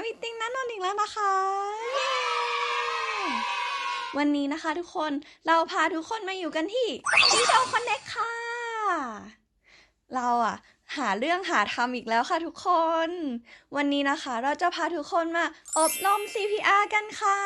Everything นันนนอีกแล้วนะคะ วันนี้นะคะทุกคนเราพาทุกคนมาอยู่กันที่ Lido Connect ค่ะ เราอะหาเรื่องหาทำอีกแล้วค่ะทุกคน วันนี้นะคะเราจะพาทุกคนมาอบรม CPR กันค่ะ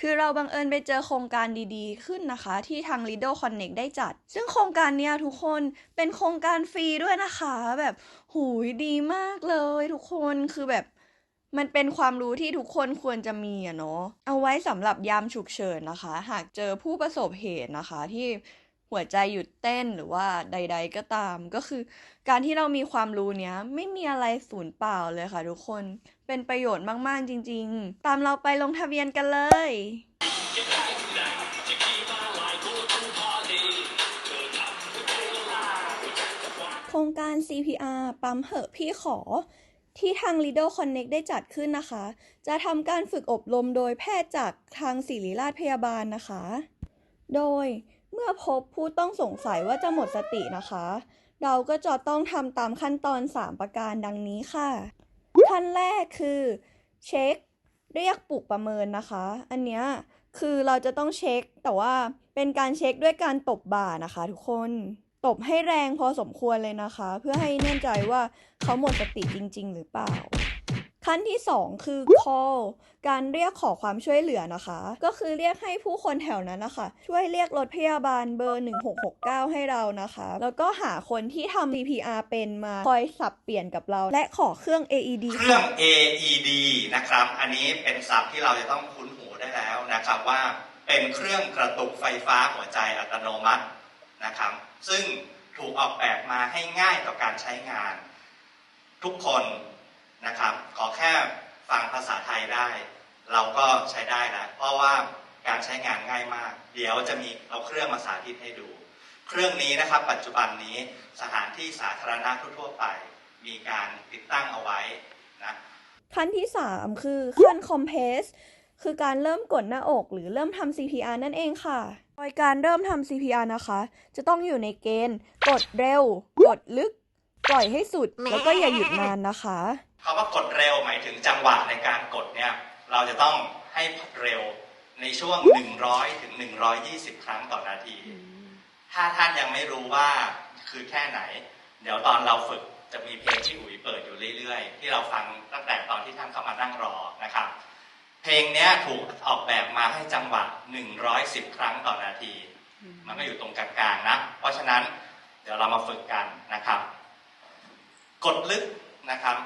คือเราบังเอิญไปเจอโครงการดีๆ ขึ้นนะคะ ที่ทาง Lido Connect ได้จัด ซึ่งโครงการเนี้ยทุกคนเป็นโครงการฟรีด้วยนะคะ แบบหูยดีมากเลยทุกคนคือแบบ มันเป็นความรู้ที่ทุกคนควรจะมีอะเนาะเอาไว้สำหรับยามฉุกเฉินนะคะ หากเจอผู้ประสบเหตุนะคะ ที่หัวใจหยุดเต้นหรือว่าใด ๆ ก็ตาม ก็คือ การที่เรามีความรู้เนี้ย ไม่มีอะไรสูญเปล่าเลยค่ะทุกคนเป็นประโยชน์มาก ๆ จริง ๆ ตามเราไปลงทะเบียนกันเลยโครงการ CPR ปั๊มเหอะพี่ขอ ที่ทาง Lido Connect ได้จัดขึ้นนะคะ จะทำการฝึกอบรมโดยแพทย์จากทางศิริราชพยาบาลนะคะ โดยเมื่อพบผู้ต้องสงสัยว่าจะหมดสตินะคะ เราก็จะต้องทำตามขั้นตอน 3 ประการดังนี้ค่ะ ขั้นแรกคือเช็คเรียกปลุกประเมินนะคะ อันเนี้ยคือเราจะต้องเช็คแต่ว่าเป็นการเช็คด้วยการตบบ่านะคะทุกคน ตบให้แรงพอสมควรเลยนะคะ เพื่อให้แน่ใจว่าเขาหมดสติจริง ๆ หรือเปล่า ขั้นที่ 2 คือ call การเรียกขอความช่วยเหลือนะคะ ก็คือเรียกให้ผู้คนแถวนั้นนะคะ ช่วยเรียกรถพยาบาลเบอร์ 1669 ให้เรานะคะ แล้วก็หาคนที่ทำ CPR เป็นมาคอยสับเปลี่ยนกับเรา และขอเครื่อง AED เครื่อง AED นะครับ อันนี้เป็นศัพท์ที่เราจะต้องคุ้นหูได้แล้วนะครับว่าเป็นเครื่องกระตุกไฟฟ้าหัวใจอัตโนมัติ นะครับ ซึ่งถูกออกแบบมาให้ง่ายต่อการใช้งาน ทุกคนนะครับ ขอแค่ฟังภาษาไทยได้ เราก็ใช้ได้แล้วเพราะว่าการใช้งานง่ายมาก เดี๋ยวจะมีเอาเครื่องมาสาธิตให้ดู เครื่องนี้นะครับ ปัจจุบันนี้สถานที่สาธารณะทั่วไป มีการติดตั้งเอาไว้นะขั้นที่ 3 คือขั้นคอมเพรส คือการเริ่มกดหน้าอกหรือเริ่มทำ CPR นั่นเองค่ะ โดยการเริ่มทำ CPR นะคะ จะต้องอยู่ในเกณฑ์ กดเร็ว กดลึก ปล่อยให้สุด แล้วก็อย่าหยุดนานนะคะคำว่ากดเร็วหมายถึงจังหวะในการกดเนี่ย เราจะต้องให้เร็วในช่วง 100 ถึง 120 ครั้งต่อนาที ถ้าท่านยังไม่รู้ว่าคือแค่ไหน เดี๋ยวตอนเราฝึกจะมีเพลงที่อุ๋ยเปิดอยู่เรื่อยๆ ที่เราฟังตั้งแต่ตอนที่ท่านเข้ามานั่งรอนะครับ เพลงเนี้ยถูกออกแบบมาให้จังหวะ 110 ครั้งต่อนาที มันก็อยู่ตรงกลางๆนะ เพราะฉะนั้นเดี๋ยวเรามาฝึกกันนะครับ กดลึกนะครับ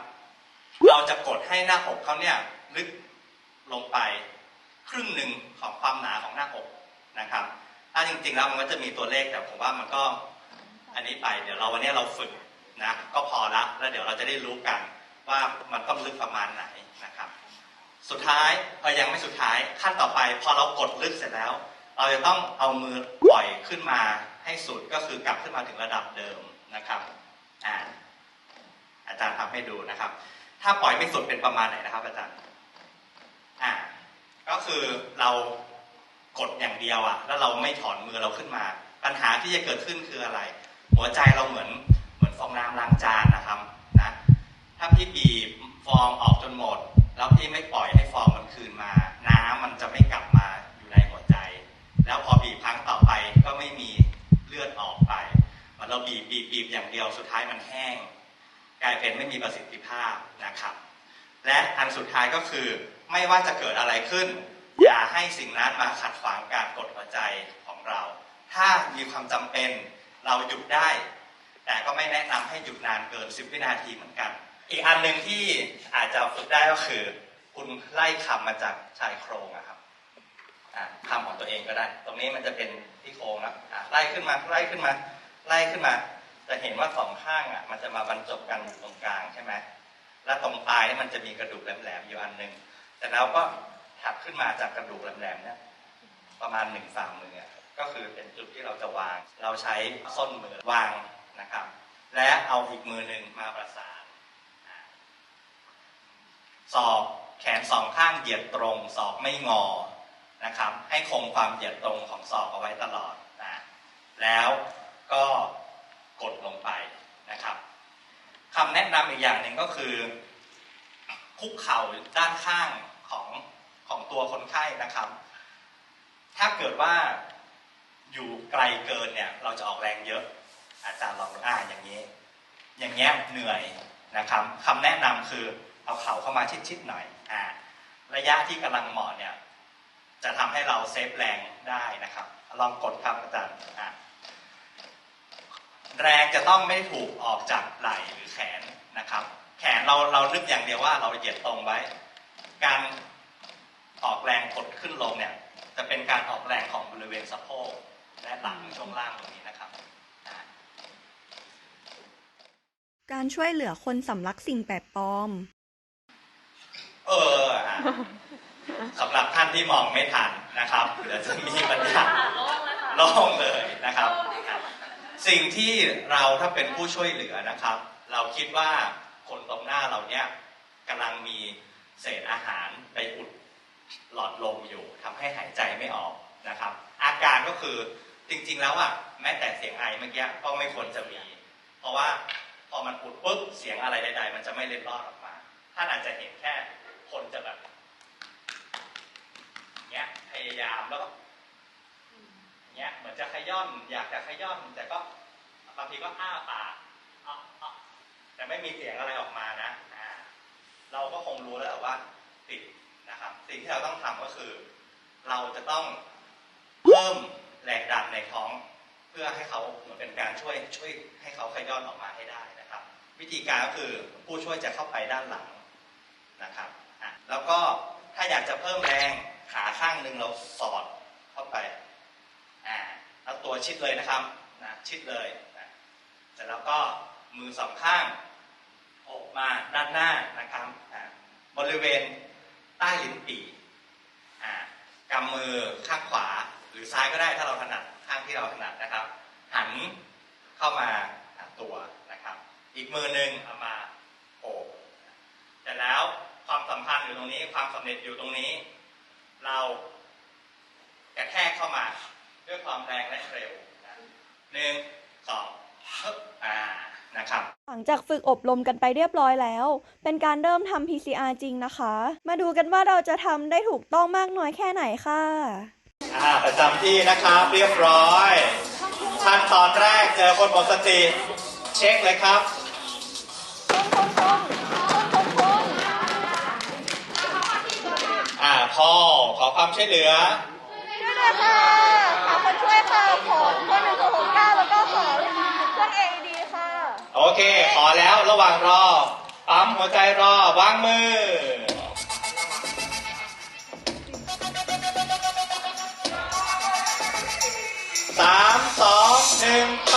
เราจะกดให้หน้าอกเขาเนี่ยลึกลงไปครึ่งหนึ่งของความหนาของหน้าอกนะครับ ถ้าจริงๆแล้วมันก็จะมีตัวเลขแต่ผมว่ามันก็อันนี้ไปเดี๋ยวเราวันนี้เราฝึกนะก็พอละแล้วเดี๋ยวเราจะได้รู้กันว่ามันต้องลึกประมาณไหนนะครับ สุดท้ายเออยังไม่สุดท้ายขั้นต่อไป พอเรากดลึกเสร็จแล้ว เราจะต้องเอามือปล่อยขึ้นมาให้สุดก็คือกลับขึ้นมาถึงระดับเดิมนะครับอ่าอาจารย์ทำให้ดูนะครับ ถ้าปล่อยไม่สุดเป็นประมาณไหนนะครับ อาจารย์อ่าก็คือเรากดอย่างเดียวอะแล้วเราไม่ถอนมือเราขึ้นมา ปัญหาที่จะเกิดขึ้นคืออะไร หัวใจเราเหมือนเหมือนฟองน้ำล้างจานนะครับนะถ้าพี่บีบฟองอ นสุดท้ายก็คือ ไม่ว่าจะเกิดอะไรขึ้น อย่าให้สิ่งนั้นมาขัดขวางการกดหัวใจของเรา ถ้ามีความจำเป็นเราหยุดได้ แต่ก็ไม่แนะนำให้หยุดนานเกิน 10 วินาทีเหมือนกัน อีกอันหนึ่งที่อาจจะฝึกได้ก็คือ คุณไล่คำมาจากชายโครงอะครับอะคำของตัวเองก็ได้ ตรงนี้มันจะเป็นที่โครงนะอะไล่ขึ้นมาไล่ขึ้นมาไล่ขึ้นมา จะเห็นว่าสองข้างอะมันจะมาบรรจบกันอยู่ตรงกลางใช่ไหม และตรงปลายมันจะมีกระดูกแหลมๆอยู่อันหนึ่งแต่แล้วก็ถัดขึ้นมาจากกระดูกแหลมๆเนี่ยประมาณหนึ่งฝ่ามือก็คือเป็นจุดที่เราจะวาง เราใช้ส้นมือวางนะครับ และเอาอีกมือหนึ่งมาประสานอะศอกแขนสองข้างเหยียดตรงศอกไม่งอนะครับ ให้คงความเหยียดตรงของศอกเอาไว้ตลอดนะแล้วก็กดลงไปนะครับ คำแนะนำอีกอย่างหนึ่งก็คือคุกเข่าด้านข้างของของตัวคนไข้นะครับ ถ้าเกิดว่าอยู่ไกลเกินเนี่ย เราจะออกแรงเยอะ อาจารย์ลองอ่านอย่างนี้ อย่างเงี้ยเหนื่อยนะครับคำแนะนำคือเอาเข่าเข้ามาชิดๆหน่อยอ่าระยะที่กำลังเหมาะเนี่ย จะทำให้เราเซฟแรงได้นะครับ ลองกดครับอาจารย์อะ แรงจะต้องไม่ถูกออกจากไหล่หรือแขนนะครับ แขนเราเรานึกอย่างเดียวว่าเราเหยียดตรงไว้ การออกแรงกดขึ้นลงเนี่ย จะเป็นการออกแรงของบริเวณสะโพกและหลังช่วงล่างตรงนี้นะครับอะการช่วยเหลือคนสำลักสิ่งแปลกปลอม เอออะสำหรับท่านที่มองไม่ทันนะครับเดี๋ยวจะมีปัญหาโล่งเลยนะครับครับ สิ่งที่เราถ้าเป็นผู้ช่วยเหลือนะครับ เราคิดว่าคนตรงหน้าเราเนี่ยกำลังมีเศษอาหารไปอุดหลอดลมอยู่ทำให้หายใจไม่ออกนะครับ อาการก็คือจริงๆแล้วอะแม้แต่เสียงไอเมื่อกี้ก็ไม่ควรจะมี เพราะว่าพอมันอุดปุ๊บเสียงอะไรใด ๆ มันจะไม่เล็ดลอดออกมาท่านอาจจะเห็นแค่คนจะแบบเนี้ยพยายามแล้วก็ เนี้ยเหมือนจะขย้อนอยากจะขย้อนแต่ก็บางทีก็อ้าปากอ๊ออ๊อแต่ไม่มีเสียงอะไรออกมานะอ่าเราก็คงรู้แล้วว่าติดนะครับ สิ่งที่เราต้องทำก็คือ เราจะต้องเพิ่มแรงดันในท้อง เพื่อให้เขาเหมือนเป็นการช่วยช่วยให้เขาขย้อนออกมาให้ได้นะครับ วิธีการก็คือผู้ช่วยจะเข้าไปด้านหลังนะครับอะแล้วก็ถ้าอยากจะเพิ่มแรงขาข้างหนึ่งเราสอดเข้าไปาเอาตัวชิดเลยนะครับนะชิดเลยนะเสร็จแล้วก็มือสองข้างออกมาด้านหน้านะครับอ่าบริเวณใต้ลิ้นปี่กำมือข้างขวาหรือซ้ายก็ได้ถ้าเราถนัดข้างที่เราถนัดนะครับ หันเข้ามาหาตัวนะครับ อีกมือหนึ่งเอามาโอบเสร็จแล้วความสัมพันธ์อยู่ตรงนี้ความสำเร็จอยู่ตรงนี้ เรากระแทกเข้ามา ด้วยความแรงและเร็วนะหนึ่งสองฮึบอ่านะครับหลังจากฝึกอบรมกันไปเรียบร้อยแล้ว เป็นการเริ่มทำ PCR จริงนะคะ มาดูกันว่าเราจะทำได้ถูกต้องมากน้อยแค่ไหนค่ะอ่าประจำที่นะครับเรียบร้อยขั้นตอนแรกเจอคนหมดสติเช็คเลยครับอ่าพอขอความช่วยเหลือ ช่วยค่ะขอคนช่วยค่ะขอเบอร์หนึ่งศูนย์หกเก้าแล้วก็ขอเครื่อง AED ค่ะ โอเค ขอแล้วระหว่างรอ ปั๊มหัวใจรอ วางมือ สาม สอง หนึ่ง ไป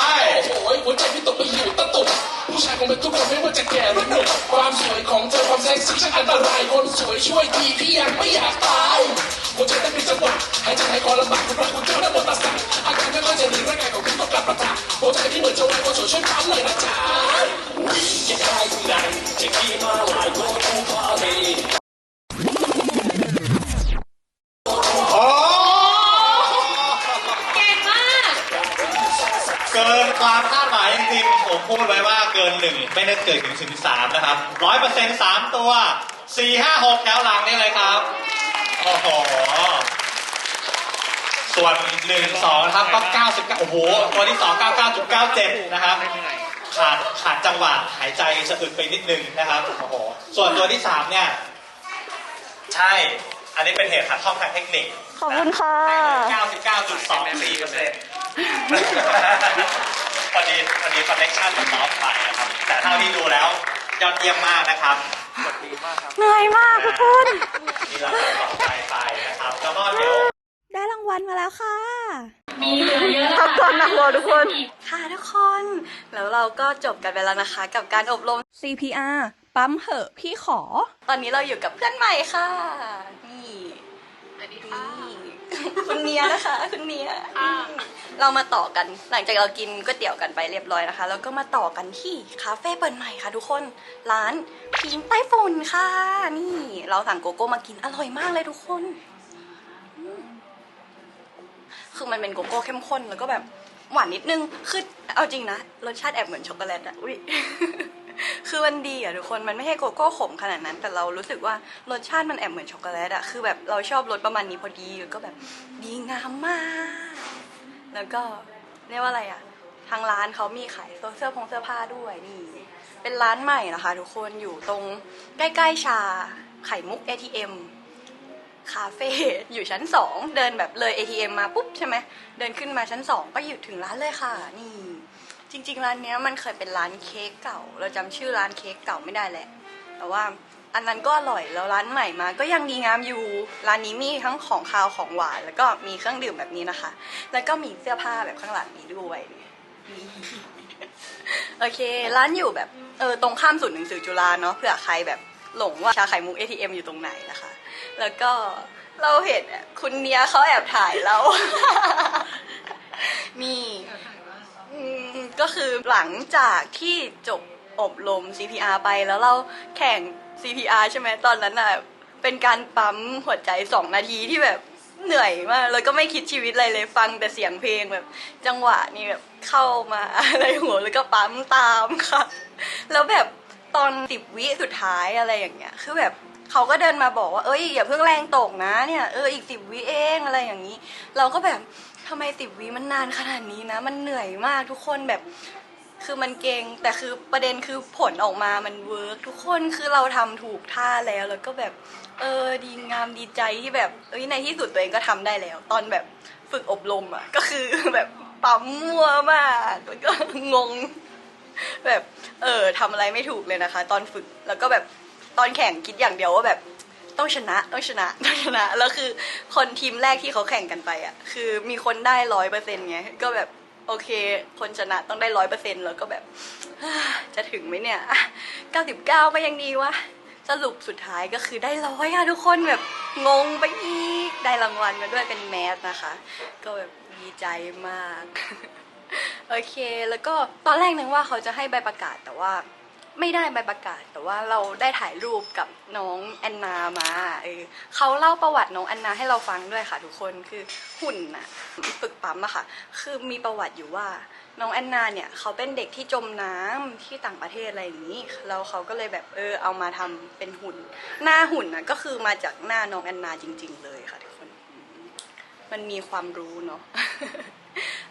โอ้ยหัวใจพี่ตกไปอยู่ตะตุ่ม ผู้ชายคงเป็นทุกคนไม่ว่าจะแก่หรือหนุ่มความสวยของเธอความเซ็กซี่ช่างอันตรายคนสวยช่วยทีพี่ยังไม่อยากตายหัวใจเต้เป็นจังหวะหายใจหายคอลำบากคุณพระคุณเจ้าและบนตาสักอาการไม่ค่อยจะดีร่างกายของคุณต้องกลับประทาหัวใจที่เหมือนจะวายคนสวยช่วยปั๊มเลยนะจ๊ะจะได้ที่ไหนจะขี่มาหลายคน หนึ่งไม่ได้เกิดถึงถึงสามนะครับร้อยเปอร์เซ็นต์สามตัวสี่ห้าหกแถวหลังนี่เลยครับโอ้โหส่วนหนึ่งสองนะครับก็เก้าสิบโอ้โหตัวที่สองเก้าเก้าจุดเก้าเจ็ดนะครับขาดขาดจังหวะหายใจสะอึกไปนิดนึงนะครับโอ้โหส่วนตัวที่สามเนี่ย ใช่ อันนี้เป็นเหตุขัดข้องทางเทคนิคขอบคุณค่ะ 99.24เปอร์เซ็นต์ พอดีพอดีคอนเนคชั่นมันน้อยไปนะครับ แต่เท่าที่ดูแล้วยอดเยี่ยมมากนะครับเหนื่อยมากทุกคนมีรางวัลต่อไปไปนะครับแล้วก็เดี๋ยวได้รางวัลมาแล้วค่ะ มีเหลือเยอะพักก่อนนะทุกคนอีกค่ะทุกคน แล้วเราก็จบกันไปแล้วนะคะ กับการอบรม CPR ปั๊มเหอะพี่ขอ ตอนนี้เราอยู่กับเพื่อนใหม่ค่ะ นี่สวัสดีค่ะนี่ คุณเนียนะคะ คุณเนียเรามาต่อกันหลังจากเรากินก๋วยเตี๋ยวกันไปเรียบร้อยนะคะ แล้วก็มาต่อกันที่คาเฟ่เปิดใหม่ค่ะทุกคนร้านพิงใต้ฝุ่นค่ะ นี่เราสั่งโกโก้มากินอร่อยมากเลยทุกคน คือมันเป็นโกโก้เข้มข้นแล้วก็แบบหวานนิดนึงคือเอาจริงนะรสชาติแอบเหมือนช็อกโกแลตอะอุ้ย คือมันดีอะทุกคนมันไม่ใช่โกโก้ขมขนาดนั้น แต่เรารู้สึกว่ารสชาติมันแอบเหมือนช็อกโกแลตอะคือแบบเราชอบรสประมาณนี้พอดีก็แบบดีงามมาก แล้วก็เรียกว่าอะไรอะทางร้านเขามีขายเสื้อผงเสื้อผ้าด้วยนี่ เป็นร้านใหม่นะคะ ทุกคนอยู่ตรงใกล้ๆชาไข่มุก ATM คาเฟ่อยู่ชั้นสองเดินแบบเลย ATM มาปุ๊บใช่ไหมเดินขึ้นมาชั้นสองก็อยู่ถึงร้านเลยค่ะ นี่ จริงๆร้านเนี้ยมันเคยเป็นร้านเค้กเก่า เราจำชื่อร้านเค้กเก่าไม่ได้แหละ แต่ว่าอันนั้นก็อร่อยแล้วร้านใหม่มา ก็ยังดีงามอยู่ ร้านนี้มีทั้งของคาวของหวาน แล้วก็มีเครื่องดื่มแบบนี้นะคะ แล้วก็มีเสื้อผ้าแบบข้างหลังนี้ด้วยนี่โอเค ร้านอยู่แบบเออตรงข้ามศูนย์หนังสือจุฬาเนาะเผื่อใครแบบหลงว่าชาไข่มุก ATM อยู่ตรงไหนนะคะ แล้วก็เราเห็นอะคุณเนียเขาแอบถ่ายเรา นี่ ก็คือหลังจากที่จบอบรม CPR ไปแล้วเราแข่ง CPR ใช่ไหมตอนนั้นอะเป็นการปั๊มหัวใจสองนาทีที่แบบเหนื่อยมากแล้วก็ไม่คิดชีวิตอะไรเลยฟังแต่เสียงเพลงแบบ จังหวะนี่แบบเข้ามาอะไรหัวแล้วก็ปั๊มตามค่ะ แล้วแบบตอนสิบวิสุดท้ายอะไรอย่างเงี้ย คือแบบเขาก็เดินมาบอกว่าเอ้ยอย่าเพิ่งแรงตกนะเนี่ยเอออีกสิบวิเองอะไรอย่างนี้ เราก็แบบำไมสิบวิมันนานขนาดนี้นะ มันเหนื่อยมากทุกคนแบบคือมันเก่งแต่คือประเด็นคือผลออกมามันเวิร์กทุกคนคือเราทำถูกท่าแล้วแล้วก็แบบเออดีงามดีใจที่แบบเอ้ยในที่สุดตัวเองก็ทำได้แล้ว ตอนแบบฝึกอบรมอะก็คือแบบปั๊มมั่วมากแล้วก็งง แบบเออทำอะไรไม่ถูกเลยนะคะ ตอนฝึกแล้วก็แบบตอนแข่งคิดอย่างเดียวว่าแบบ ต้องชนะต้องชนะต้องชนะแล้วคือคนทีมแรกที่เขาแข่งกันไปอะคือมีคนได้ร้อยเปอร์เซ็นต์ไงก็แบบโอเค คนชนะต้องได้ร้อยเปอร์เซ็นต์แล้วก็แบบจะถึงไหมเนี่ยเก้าสิบเก้าก็ยังดีวะสรุปสุดท้ายก็คือได้ร้อยอะทุกคนแบบงงไปอีกได้รางวัลมาด้วยเป็นแมสนะคะ ก็แบบดีใจมาก โอเค แล้วก็ตอนแรกนึกว่าเขาจะให้ใบประกาศแต่ว่า ไม่ได้ใบประกาศ แต่ว่าเราได้ถ่ายรูปกับน้องแอนนามาเออเขาเล่าประวัติน้องแอนนาให้เราฟังด้วยค่ะ ทุกคนคือหุ่นน่ะฝึกปั๊มอะค่ะ คือมีประวัติอยู่ว่า น้องแอนนาเนี่ยเขาเป็นเด็กที่จมน้ำที่ต่างประเทศอะไรอย่างนี้แล้วเขาก็เลยแบบเออเอามาทำเป็นหุ่น หน้าหุ่นนะก็คือมาจากหน้าน้องแอนนาจริง ๆ เลยค่ะทุกคน มันมีความรู้เนาะ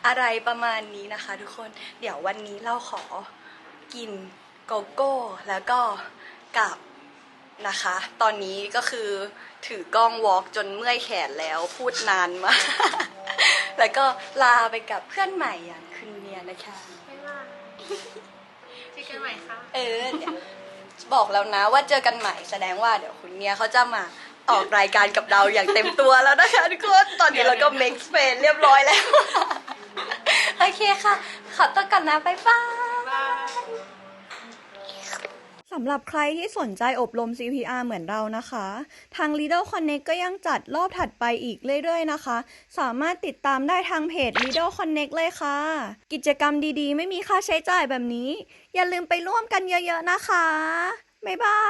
อะไรประมาณนี้นะคะ ทุกคนเดี๋ยววันนี้เราขอกิน โกโก้แล้วก็กลับนะคะ ตอนนี้ก็คือถือกล้องวอล์กจนเมื่อยแขนแล้วพูดนานมาก แล้วก็ลาไปกับเพื่อนใหม่อย่างคุณเนียนะคะบ๊ายบายเจอกันใหม่ค่ะเออเดี๋ยวบอกแล้วนะว่าเจอกันใหม่แสดงว่าเดี๋ยวคุณเนียเขาจะมาออกรายการกับเราอย่างเต็มตัวแล้วนะคะทุกคนตอนนี้เราก็ make space เรียบร้อยแล้ว โอเคค่ะ ขอตัวก่อนนะ บ๊ายบาย สำหรับใครที่สนใจอบรม CPR เหมือนเรานะคะ ทาง Leader Connect ก็ยังจัดรอบถัดไปอีกเรื่อยๆนะคะ สามารถติดตามได้ทางเพจ Leader Connect เลยค่ะ กิจกรรมดีๆ ไม่มีค่าใช้จ่ายแบบนี้ อย่าลืมไปร่วมกันเยอะๆนะคะ บ๊ายบา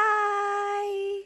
ย